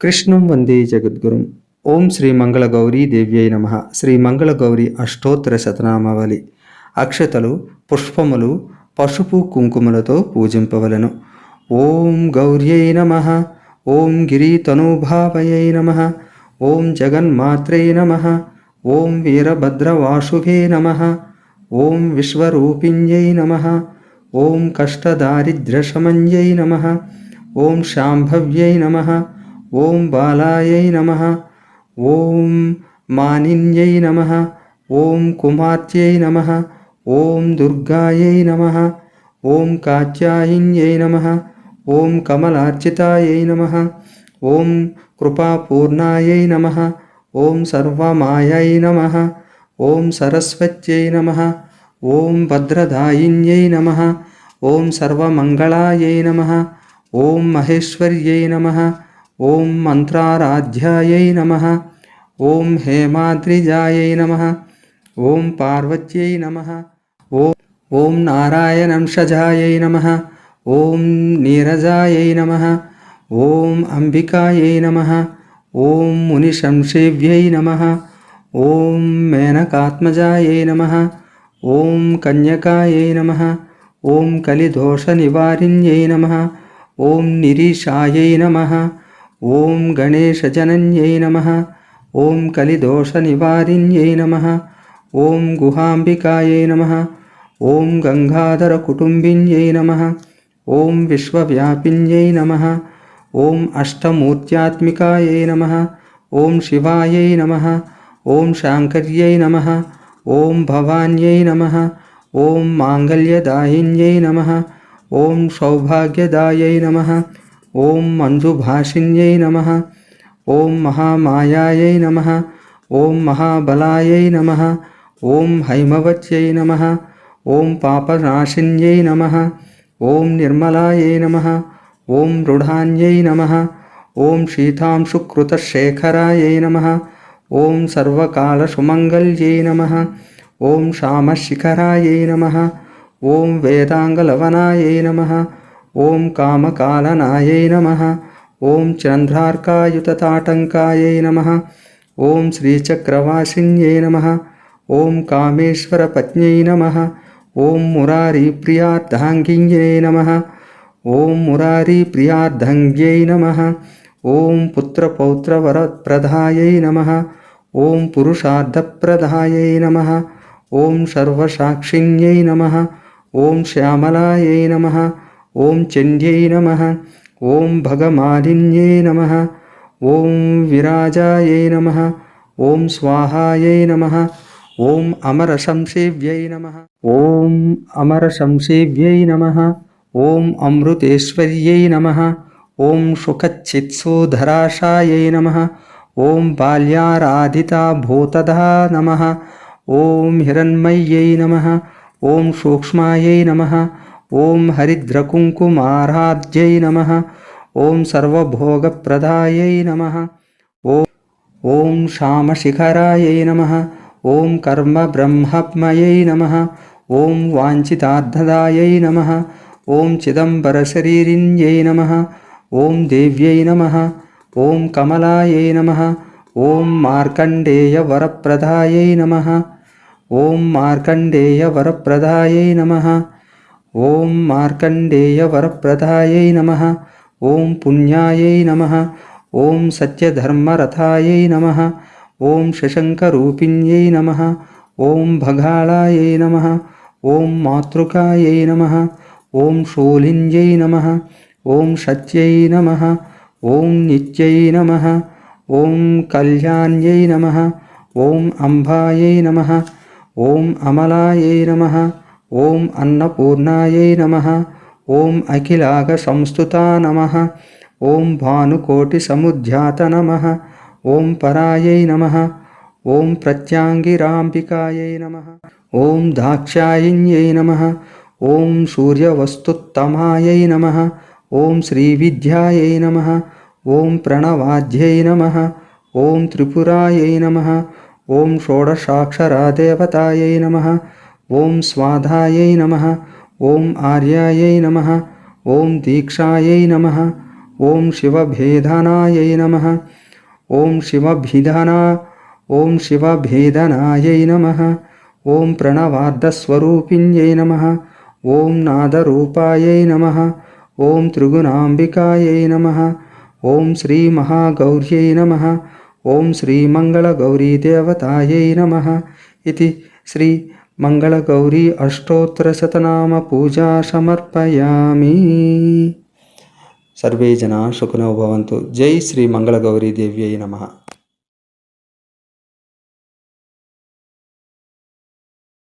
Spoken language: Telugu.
కృష్ణం వందే జగద్గురుం. ఓం శ్రీ మంగళ గౌరీ దేవ్యై నమ. శ్రీ మంగళ అష్టోత్తర శతనామావళి. అక్షతలు పుష్పములు పసుపు కుంకుమలతో పూజింపవలను. ఓం గౌర్యై నమ. ఓం గిరితనుభావయై నమ. ఓం జగన్మాత్రై నమ. ఓం వీరభద్రవాసుభే నమ. ఓం విశ్వరూపిణ్యై నమ. ఓం కష్టదారిద్ర్యశమంజై నమ. ఓం శాంభవ్యై నమ ఓం బాలాయై నమ ఓం మానిన్యై నమ ఓం కుమార్త్యై నమ ఓం దుర్గాయై నమ ఓం కాత్యాయిన్యై నమ ఓం కమలార్చితాయై నమ ఓం కృపాపూర్ణాయై నమ ఓం సర్వమాయై నమ ఓం సరస్వత్యై నమ ఓం భద్రదాయిన్యై నమ ఓం సర్వమంగళాయై నమ ఓం మహేశ్వర్యై నమ ఓం మంత్రారాధ్యాయై నమ ఓం హేమాద్రిజాయై నమ ఓం పార్వత్యై నమ ఓం ఓం నారాయణంషజాయై నమ ఓం నీరజాయై నమ ఓం అంబికాయై నమ ఓం మునిశంసేవ్యై నమ ఓం మేనకాత్మజాయై నమ ఓం కన్యకాయై నమ ఓం కలిదోషనివారిణ్యై నమ ఓం నిరీషాయై నమ ఓం గణేశజనన్యై నమ ఓం కలిదోషనివారిణ్యై నమ ఓం గుహాంబికాయై నమ ఓం గంగాధరకుటుంబిన్యై నమ ఓం విశ్వవ్యాపిన్యై నమ ఓం అష్టమూర్త్యాత్మికాయై నమ ఓం శివాయై నమ ఓం శాంకర్యై నమ ఓం భవాన్యై నమ ఓం మాంగళ్యదాయిన్యై నమ ఓం సౌభాగ్యదాయై నమ ఓం మంజుభాషిన్యై నమ ఓం మహామాయాయై నమ ఓం మహాబలాయై నమ ఓం హైమవత్యై నమ ఓం పాపనాశిన్యై నమ ఓం నిర్మలాయై నమ ఓం మృఢాన్యై నమ ఓం శీతాంశుకృతశేఖరాయై నమ ఓం సర్వకాలసుమంగళ్యై నమ ఓం శ్యామశిఖరాయై నమ ఓం వేదాంగలవనాయై నమ. ఓం కామకాలనాయై నమ. ఓం చంద్రార్కాయుతతాటంకాయై నమ. ఓం శ్రీచక్రవాసిన్యై నమ. ఓం కామేశ్వరపత్న్యై నమ. ఓం మురారీప్రియార్ధాంగిన్యై నమ. ఓం మురారీప్రియార్ధంగ్యై నమ. ఓం పుత్రపౌత్రవరప్రదాయై నమ. ఓం పురుషార్థప్రదాయై నమ. ఓం సర్వసాక్షిణ్యై నమ. ఓం శ్యామలాయై నమ ఓం చండ్యై నమ ఓం భగమాలిన్యై నమ ఓం విరాజాయై నమ ఓం స్వాహాయై నమ ఓం అమర సంసేవ్యై నమ. ఓం అమర సంసేవ్యై నమ ఓం అమృతేశ్వర్యై నమ ఓం సుఖచిత్సూధరాశాయై నమ ఓం బాల్యారాధిత భూతదా నమ ఓం హిరణ్మయ్యై నమ ఓం సూక్ష్మాయై నమ ఓం హరిద్రకుంకుమారాధ్యై నమ ఓం సర్వభోగప్రదాయై నమ ఓం ఓం శ్యామశిఖరాయై నమ ఓం కర్మ కర్మబ్రహ్మమయై నమ ఓం వాంఛితార్థదాయై నమ ఓం చిదంబరశరీరిణ్యై నమ ఓం దేవ్యై నమ ఓం కమలాయై నమ ఓం మార్కండేయవరప్రదాయై నమ ఓం మార్కండేయ వరప్రదాయై నమ ఓం మార్కండేయ వరప్రదాయై నమ ఓం పుణ్యాయై నమ ఓం సత్యధర్మరథాయై నమ ఓం శశంకరూపిణ్యై నమ ఓం భగాళాయై నమ ఓం మాతృకాయై నమ ఓం శూలింజై నమ ఓం సత్యై నమ ఓం నిత్యై నమ ఓం కళ్యాణ్యై నమ ఓం అంబాయై నమ ఓం అమలాయై నమ ఓం అన్నపూర్ణాయై నమ ఓం అఖిలాగ సంస్థుతా నమ ఓం భానుకోటి సముధ్యాత నమ ఓం పరాయై నమ ఓం ప్రత్యాంగిరాంబికాయై నమ ఓం దాక్షాయిన్యై నమ ఓం సూర్యవస్తుత్తమాయై నమ ఓం శ్రీవిద్యాయై నమ ఓం ప్రణవాధ్యై నమ ఓం త్రిపురాయై నమ ఓం షోడశాక్షరా దేవతాయై నమ ఓం స్వాధాయై నమ ఓం ఆర్యాయై నమ ఓం దీక్షాయై నమ ఓం శివభేదనాయై నమ ఓం శివభిధనా ఓం శివభేదనాయై నమ ఓం ప్రణవార్ధస్వరూపిణ్యై నమ ఓం నాదరూపాయై నమ ఓం త్రిగుణాంబికాయై నమ ఓం శ్రీమహాగౌర్యై నమ ఓం శ్రీమంగళగౌరీదేవతాయై నమ ఇది శ్రీ మంగళగౌరీ అష్టోత్తరశతనామ పూజా సమర్పయామి. సర్వే జనా సుఖనో భవంతు. జై శ్రీ మంగళగౌరీ దేవ్యై నమ.